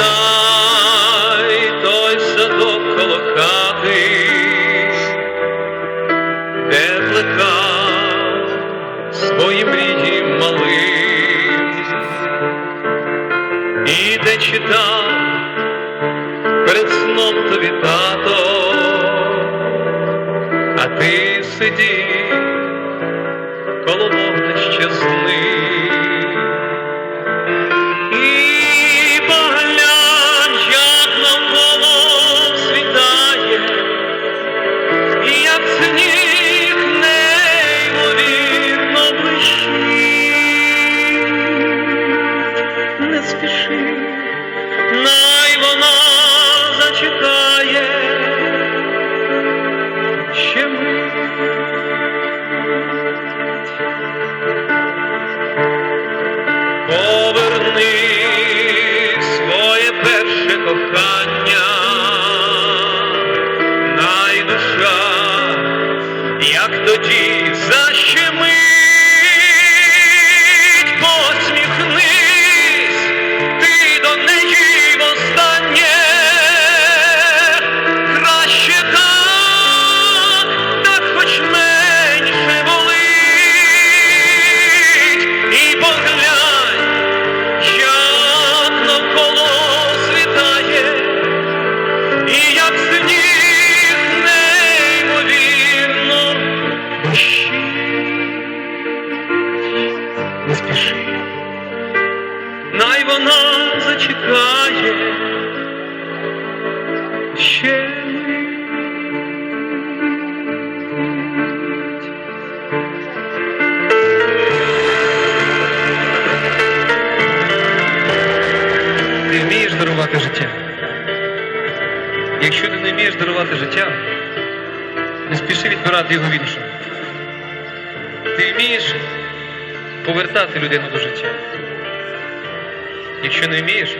Пригадай той садок коло хати, де плекав свої мрії малим, і де читав перед сном зачекає ще. Ти вмієш дарувати життя. Якщо ти не вмієш дарувати життя, не спіши відбирати його в іншого. Ти вмієш повертати людину до життя. Якщо не вмієш,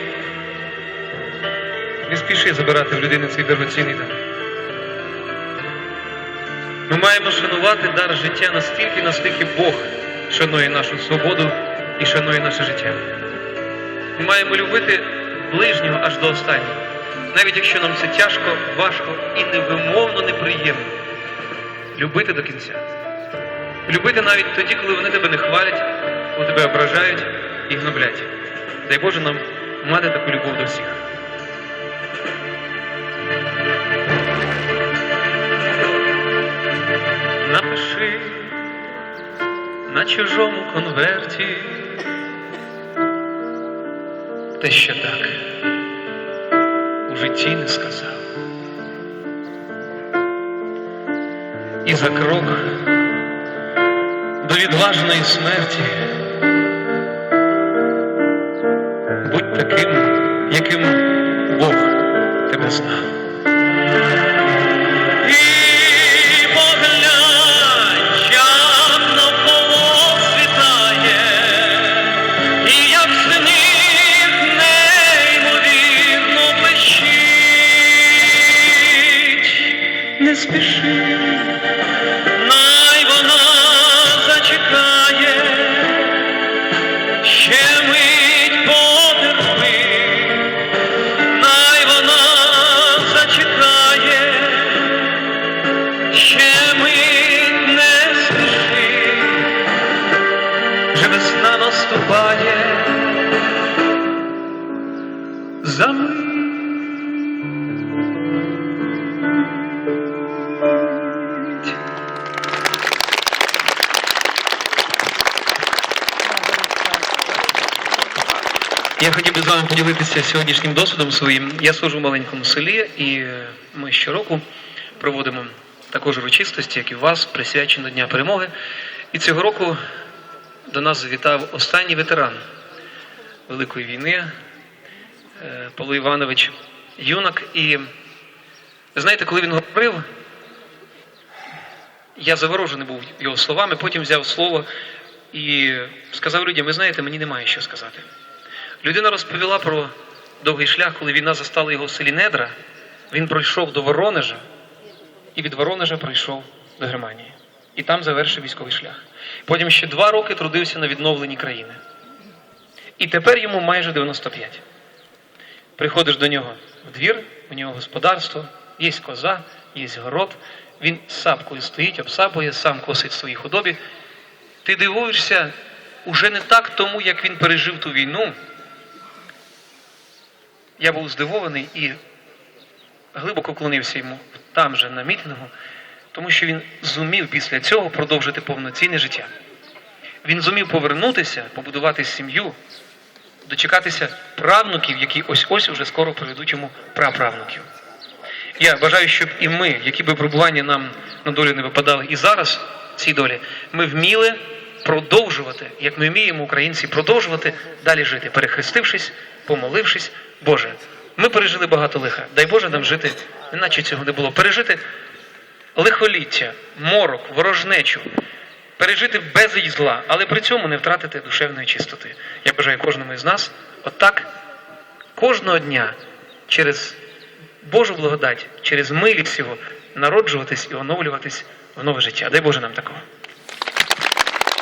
не спіши забирати в людини цей дорогоцінний дар. Ми маємо шанувати дар життя настільки, наскільки Бог шанує нашу свободу і шанує наше життя. Ми маємо любити ближнього аж до останнього, навіть якщо нам це тяжко, важко і невимовно неприємно. Любити до кінця. Любити навіть тоді, коли вони тебе не хвалять, коли тебе ображають і гноблять. Дай Боже нам мати таку любов до всіх. Напиши на чужому конверті те, що так у житті не сказав. І за крок до відважної смерті будь таким, яким Бог тебе знав. наступає за ми. Я хотів би з вами поділитися сьогоднішнім досвідом своїм. Я служу в маленькому селі, і ми щороку проводимо також урочистості, як і у вас, присвячено Дня перемоги. І цього року до нас завітав останній ветеран Великої війни е, Павло Іванович Юнак. І ви знаєте, коли він говорив, я заворожений був його словами, потім взяв слово і сказав людям: ви знаєте, мені немає що сказати. Людина розповіла про довгий шлях, коли війна застала його в селі Недра. Він пройшов до Воронежа і від Воронежа прийшов до Германії. І там завершив військовий шлях. Потім ще два роки трудився на відновленні країни. І тепер йому майже 95. Приходиш до нього в двір, у нього господарство, є коза, є город. Він сапкою стоїть, обсапує, сам косить свої худобі. Ти дивуєшся уже не так тому, як він пережив ту війну. Я був здивований і глибоко клонився йому там же на мітингу, тому що він зумів після цього продовжити повноцінне життя. Він зумів повернутися, побудувати сім'ю, дочекатися правнуків, які ось ось уже скоро приведуть йому праправнуків. Я бажаю, щоб і ми, які би випробування нам на долю не випадали, і зараз цій долі, ми вміли продовжувати, як ми вміємо, українці, продовжувати далі жити, перехрестившись, помолившись, Боже. Ми пережили багато лиха. Дай Боже нам жити, неначе цього не було. Пережити лихоліття, морок, ворожнечу, пережити безліч зла, але при цьому не втратити душевної чистоти. Я бажаю кожному із нас отак кожного дня через Божу благодать, через милість його народжуватись і оновлюватись в нове життя. Дай Боже нам такого.